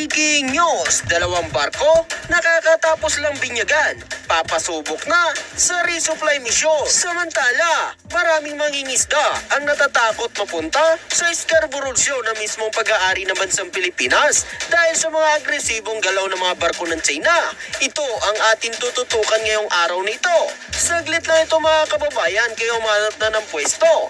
Breaking news! Dalawang barko nakakatapos lang binyagan. Papasubok na sa resupply mission. Samantala, maraming mangingisda ang natatakot mapunta sa Scarborough Show na mismong pag-aari ng bansang Pilipinas dahil sa mga agresibong galaw ng mga barko ng China. Ito ang ating tututukan ngayong araw na ito. Saglit lang ito mga kababayan, kayo umanat na ng pwesto.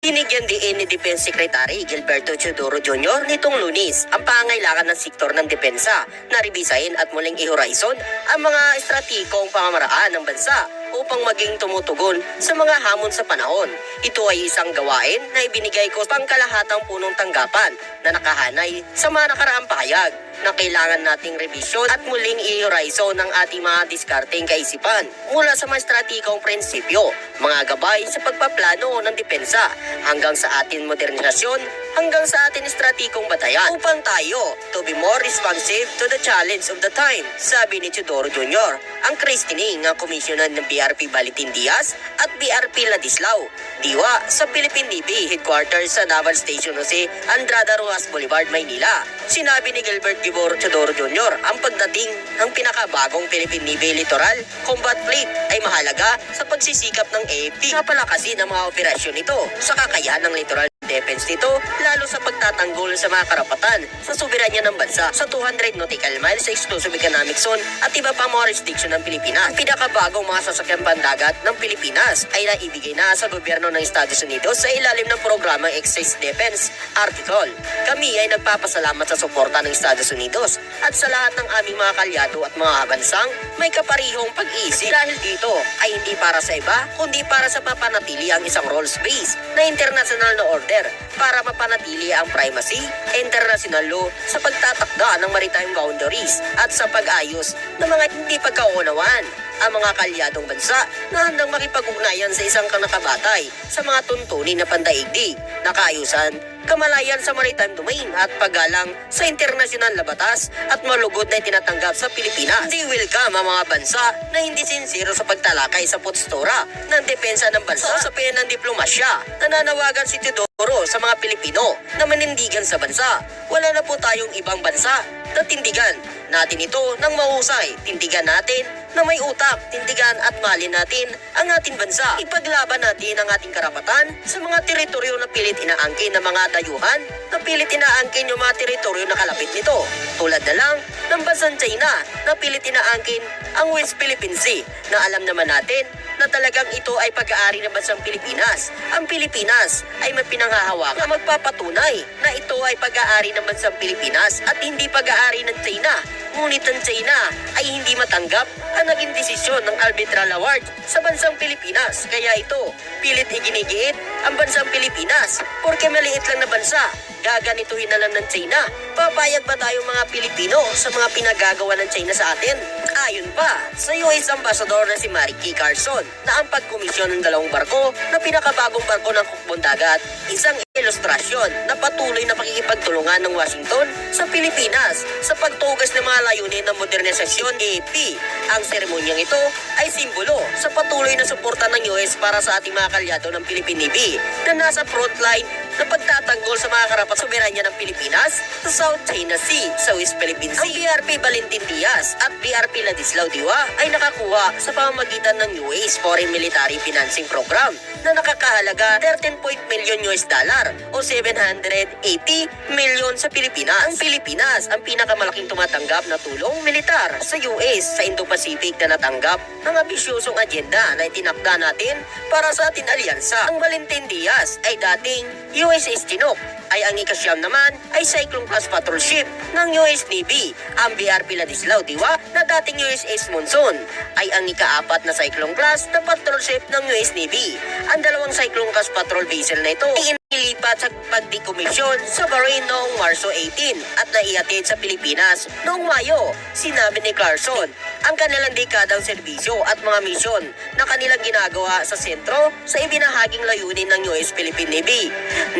Binigyan din ni Defense Secretary Gilberto Teodoro Jr. nitong lunis ang pangailangan ng sektor ng depensa na rebisahin at muling i-horizon ang mga estratikong pamamaraan ng bansa upang maging tumutugon sa mga hamon sa panahon. Ito ay isang gawain na ibinigay ko pangkalahatang punong tanggapan na nakahanay sa mga nakaraang pahayag na kailangan nating revisyon at muling i-horizon ng ating mga diskarteng kaisipan mula sa mga estratikong prinsipyo, mga gabay sa pagpaplano ng depensa hanggang sa ating modernisasyon hanggang sa ating estratikong batayan upang tayo to be more responsive to the challenge of the time, sabi ni Teodoro Jr. Ang christening ng komisyonan ng BRP Balitin Diaz at BRP Ladislao, diwa sa Philippine Navy headquarters sa Naval Station Jose Andrada Rojas Boulevard, Maynila. Sinabi ni Gilbert Gibor Teodoro Jr. ang pagdating ng pinakabagong Philippine Navy Littoral Combat Fleet ay mahalaga sa pagsisikap ng AFP na palakasin ang mga operasyon nito sa kakayahan ng littoral defense nito lalo sa pagtatanggol sa mga karapatan sa soberanya ng bansa sa 200 nautical miles sa exclusive economic zone at iba pa mga restriction ng Pilipinas. Pinakabagong mga sasakyan pandagat ng Pilipinas ay naibigay na sa gobyerno ng Estados Unidos sa ilalim ng programang Excess Defense Article. Kami ay nagpapasalamat sa suporta ng Estados Unidos at sa lahat ng aming mga kalyado at mga bansang may kaparihong pag-iisip dahil dito ay hindi para sa iba kundi para sa mapanatili ang isang rules base na international na order para mapanatili ang primacy, international law sa pagtatakda ng maritime boundaries at sa pag-ayos ng mga hindi pagkaunawan ang mga kalyadong bansa na handang makipag-ugnayan sa isang kanakabatay sa mga tuntunin na pandaigdig, nakaayusan, kamalayan sa maritime domain at paggalang sa internasyonal na batas at malugod na tinatanggap sa Pilipinas. Hindi welcome ang mga bansa na hindi sincero sa pagtalakay sa postura ng depensa ng bansa sa pena ng diplomasya. Nananawagan si Teodoro sa mga Pilipino na manindigan sa bansa. Wala na po tayong ibang bansa na tindigan natin ito ng mahusay. Tindigan natin na may utak, tindigan at mahalin natin ang ating bansa. Ipaglaban natin ang ating karapatan sa mga teritoryo na pilit inaangkin ng mga dayuhan na pilit inaangkin yung mga teritoryo na kalapit nito. Tulad na lang ng bansang China na pilit inaangkin ang West Philippine Sea na alam naman natin na talagang ito ay pag-aari ng bansang Pilipinas. Ang Pilipinas ay may pinanghahawakan na magpapatunay na ito ay pag-aari ng bansang Pilipinas at hindi pag-aari ng China. Ngunit ang China ay hindi matanggap ang naging desisyon ng arbitral award sa bansang Pilipinas. Kaya ito, pilit iginigiit ang bansang Pilipinas porque maliit lang na bansa. Gaganituhin na lang ng China. Papayag ba tayong mga Pilipino sa mga pinagagawa ng China sa atin? Ayon pa sa US Ambassador na si Mariki Carson na ang pagkomisyon ng dalawang barko na pinakabagong barko ng hukbong dagat, isang ilustrasyon na patuloy na pakikipagtulungan ng Washington sa Pilipinas sa pagtugas ng mga layunin ng modernisasyon AP. Ang seremonyang ito ay simbolo sa patuloy na suporta ng US para sa ating mga kalyado ng Philippine Navy na nasa frontline na pagtatanggol sa mga karapat soberanya ng Pilipinas sa South China Sea, sa West Philippine Sea. Ang BRP Valentin Diaz at BRP Ladislao Diwa ay nakakuha sa pamamagitan ng UA's Foreign Military Financing Program na nakakahalaga 13 million US dollar o 780 million sa Pilipinas. Ang Pilipinas ang pinakamalaking tumatanggap na tulong militar sa US sa Indo-Pacific na natanggap ng ambisyosong agenda na itinakda natin para sa ating alyansa. Ang Valentin Diaz ay dating USS Chinook ay ang ikasyam naman ay Cyclone class patrol ship ng US Navy. Ang BRP Ladislao Diwa na dating USS Monsoon ay ang ikaapat na Cyclone class na patrol ship ng US Navy. Ang dalawang Cyclone class patrol vessel na ito ay Ilipat sa pagdikomisyon sa Bahrain noong Marso 18 at naihatid sa Pilipinas noong Mayo. Sinabi ni Clarkson, ang kanilang dekadang serbisyo at mga misyon na kanilang ginagawa sa sentro sa ibinahaging layunin ng US Philippine Navy.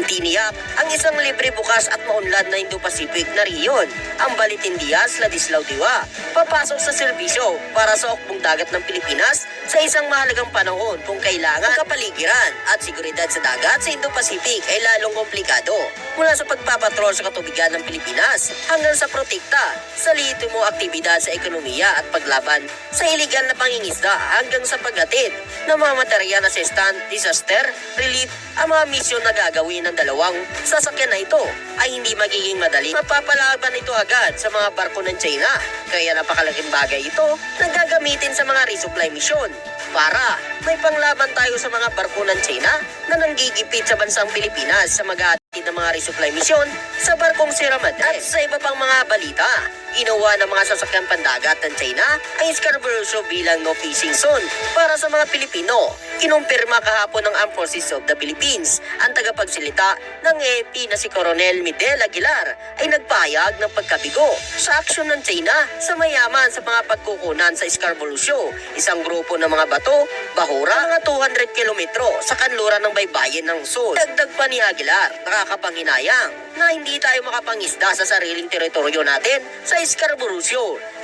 Tiniyak ang isang libre bukas at maunlad na Indo-Pacific na riyon, ang Balitindias Ladislao Diwa, papasok sa serbisyo para sa okbong dagat ng Pilipinas sa isang mahalagang panahon kung kailangan ang kapaligiran at seguridad sa dagat sa Indo-Pacific ay lalong komplikado mula sa pagpapatrol sa katubigan ng Pilipinas hanggang sa protekta sa mo aktibidad sa ekonomiya at paglaban sa iligal na pangingisda hanggang sa paghatid ng mga material assistant, disaster, relief, ang mga misyon na gagawin ng dalawang sasakyan na ito ay hindi magiging madali. Mapapalaban ito agad sa mga barko ng China. Kaya napakalaking bagay ito na gagamitin sa mga resupply mission para may panglaban tayo sa mga barko ng China na nanggigipit sa bansang Pilipinas sa mag mga resupply mission sa barkong Sierra Madre. At sa iba pang mga balita, ginawa ng mga sasakyang pandagat ng China ang Scarborough bilang no fishing zone para sa mga Pilipino. Kinumpirma kahapon ng Armed Forces of the Philippines. Ang tagapagsilita ng AFP na si Coronel Midel Aguilar ay nagpahayag ng pagkabigo sa aksyon ng China sa mayaman sa mga pagkukunan sa Scarborough Shoal, isang grupo ng mga bato, bahura, mga 200 kilometro sa kanluran ng baybayin ng Sul. Dagdag pa ni Aguilar, nakakapanghinayang na hindi tayo makapangisda sa sariling teritoryo natin sa Scarborough.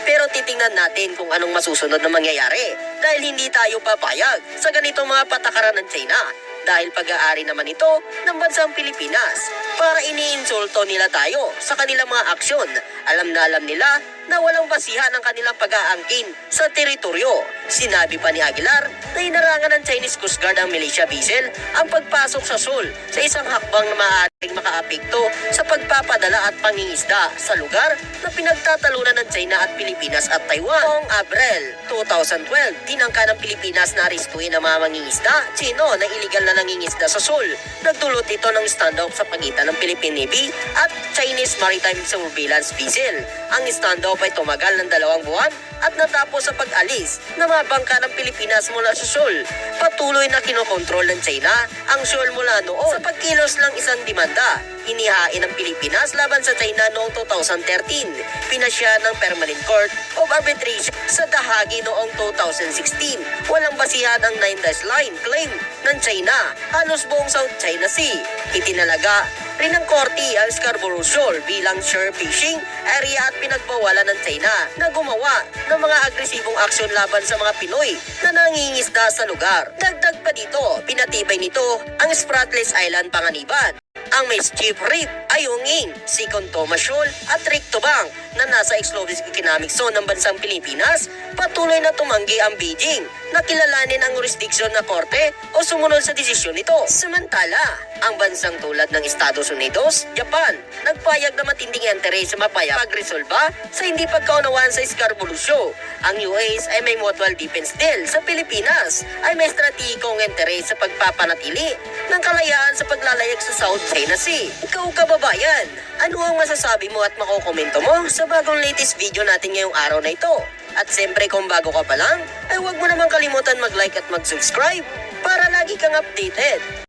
Pero titingnan natin kung anong masusunod na mangyayari dahil hindi tayo papayag sa ganitong mga patakaran ng China dahil pag-aari naman ito ng bansang Pilipinas para iniinsulto nila tayo sa kanilang mga aksyon. Alam na alam nila na walang basihan ang kanilang pag-aangkin sa teritoryo. Sinabi pa ni Aguilar na inarangan ng Chinese Coast Guard ang militia vessel ang pagpasok sa Seoul sa isang hakbang na maaaring makaapekto sa pagpapadala at pangingisda sa lugar na pinagtatalunan ng China at Pilipinas at Taiwan. Noong Abril 2012, tinangka ng Pilipinas na aristuin ang mga mangingisda Chino na iligal na nangingisda sa Seoul. Nagdulot ito ng standoff sa pagitan ng Philippine Navy at Chinese Maritime Surveillance Vessel. Ang standoff ay tumagal ng dalawang buwan at natapos sa pag-alis ng mga bangka ng Pilipinas mula sa Seoul. Patuloy na kinokontrol ng China ang Seoul mula noon sa pagkilos ng isang demanda. Inihain ng Pilipinas laban sa China noong 2013. Pinasya ng Permanent Court of Arbitration sa Dahagi noong 2016. Walang basihan ang Nine Dash Line claim ng China halos buong South China Sea. Itinalaga rin ng korte ang Scarborough Shoal bilang shore fishing area at pinagbawalan ng China na gumawa ng mga agresibong aksyon laban sa mga Pinoy na nangingisda sa lugar. Dagdag pa dito, pinatibay nito ang Spratless Island Panganiban ang mischief reef ay hunging si Thomas Shoal at Rick Tubang na nasa exclusive economic zone ng bansang Pilipinas patuloy na tumanggi ang Beijing na kilalanin ang jurisdiction na korte o sumunod sa desisyon nito. Samantala, ang bansang tulad ng Estados Unidos, Japan, nagpayag na matinding interes sa mapaya pagresolba sa hindi pagkaunawaan sa Scarborough. Ang US ay may mutual defense deal sa Pilipinas ay may estratehikong interes sa pagpapanatili ng kalayaan sa paglalayag sa South China Sea. Ikaw kababayan, ano ang masasabi mo at makokomento mo sa bagong latest video natin ngayong araw na ito? At siyempre kung bago ka pa lang, ay huwag mo naman kalimutan mag-like at mag-subscribe para lagi kang updated